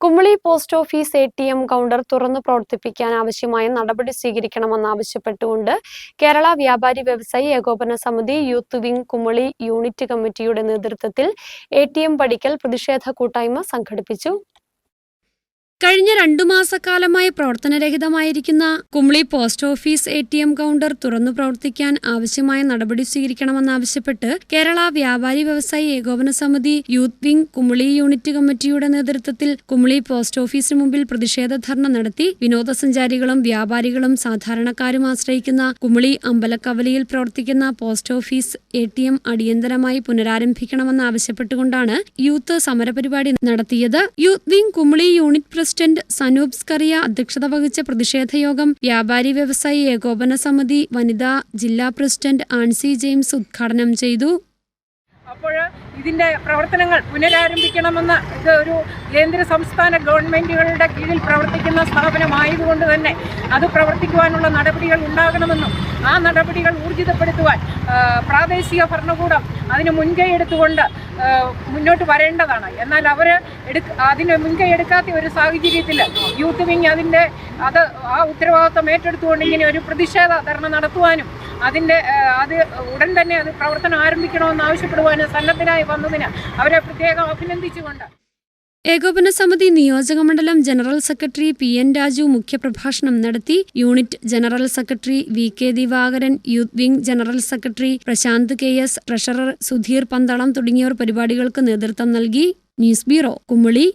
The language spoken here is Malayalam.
Kumily post office A T M counter തുറന്നു പ്രവർത്തിപ്പിക്കാൻ ആവശ്യമായ നടപടി സ്വീകരിക്കണമെന്നാവശ്യപ്പെട്ടുകൊണ്ട് കേരള വ്യാപാരി വ്യവസായി ഏകോപന സമിതി യൂത്ത് വിംഗ് കുമളി യൂണിറ്റ് കമ്മിറ്റിയുടെ നേതൃത്വത്തിൽ എ ടി എം പഠിക്കൽ പ്രതിഷേധ കൂട്ടായ്മ സംഘടിപ്പിച്ചു. കഴിഞ്ഞ രണ്ടു മാസക്കാലമായി പ്രവർത്തനരഹിതമായിരിക്കുന്ന Kumily post office A T M counter തുറന്നു പ്രവർത്തിക്കാൻ ആവശ്യമായ നടപടി സ്വീകരിക്കണമെന്നാവശ്യപ്പെട്ട് കേരള വ്യാപാരി വ്യവസായി ഏകോപന സമിതി യൂത്ത് വിംഗ് കുമളി യൂണിറ്റ് കമ്മിറ്റിയുടെ നേതൃത്വത്തിൽ കുമളി പോസ്റ്റ് ഓഫീസിന് മുമ്പിൽ പ്രതിഷേധ ധർണ നടത്തി വിനോദസഞ്ചാരികളും വ്യാപാരികളും സാധാരണക്കാരും ആശ്രയിക്കുന്ന കുമളി അമ്പലക്കവലയിൽ പ്രവർത്തിക്കുന്ന post office A T M അടിയന്തരമായി പുനരാരംഭിക്കണമെന്നാവശ്യപ്പെട്ടുകൊണ്ടാണ് യൂത്ത് സമരപരിപാടി നടത്തിയത്. Youth wing Kumily unit president Sanoop Scaria അധ്യക്ഷത വഹിച്ച പ്രതിഷേധ യോഗം വ്യാപാരി വ്യവസായി ഏകോപന സമിതി വനിതാ ജില്ലാ പ്രസിഡന്റ് ആൻസി ജെയിംസ് ഉദ്ഘാടനം ചെയ്തു. അപ്പോൾ ഇതിന്റെ പ്രവർത്തനങ്ങൾ പുനരാരംഭിക്കണമെന്ന് ഇത് ഒരു കേന്ദ്ര സംസ്ഥാന ഗവൺമെന്റുകളുടെ കീഴിൽ പ്രവർത്തിക്കുന്ന സ്ഥാപനമായതുകൊണ്ട് തന്നെ അത് പ്രവർത്തിക്കുവാനുള്ള നടപടികൾ ഉണ്ടാകണമെന്നും ആ നടപടികൾ ഊർജിതപ്പെടുത്തുവാൻ പ്രാദേശിക ഭരണകൂടം അതിന് മുൻകൈ എടുത്തുകൊണ്ട് മുന്നോട്ട് വരേണ്ടതാണ്. എന്നാൽ അവർ എടുക്ക അതിന് മുൻകൈ എടുക്കാത്ത ഒരു സാഹചര്യത്തിൽ യൂത്ത് വിങ് അതിന്റെ അത് ആ ഉത്തരവാദിത്വം ഏറ്റെടുത്തുകൊണ്ട് ഇങ്ങനെ ഒരു പ്രതിഷേധ ധർണ നടത്തുവാനും അതിന്റെ അത് ഉടൻ തന്നെ അത് പ്രവർത്തനം ആരംഭിക്കണമെന്ന് ആവശ്യപ്പെടുവാനും സന്നദ്ധരായി വന്നതിന് അവരെ പ്രത്യേകം അഭിനന്ദിച്ചുകൊണ്ട്. ഏകോപന സമിതി നിയോജക മണ്ഡലം general secretary P N Raju മുഖ്യപ്രഭാഷണം നടത്തി. Unit general secretary V K Divakaran youth wing general secretary Prashanth K S treasurer Sudheer Pandalam തുടങ്ങിയവർ പരിപാടികൾക്ക് നേതൃത്വം നൽകി. News bureau Kumily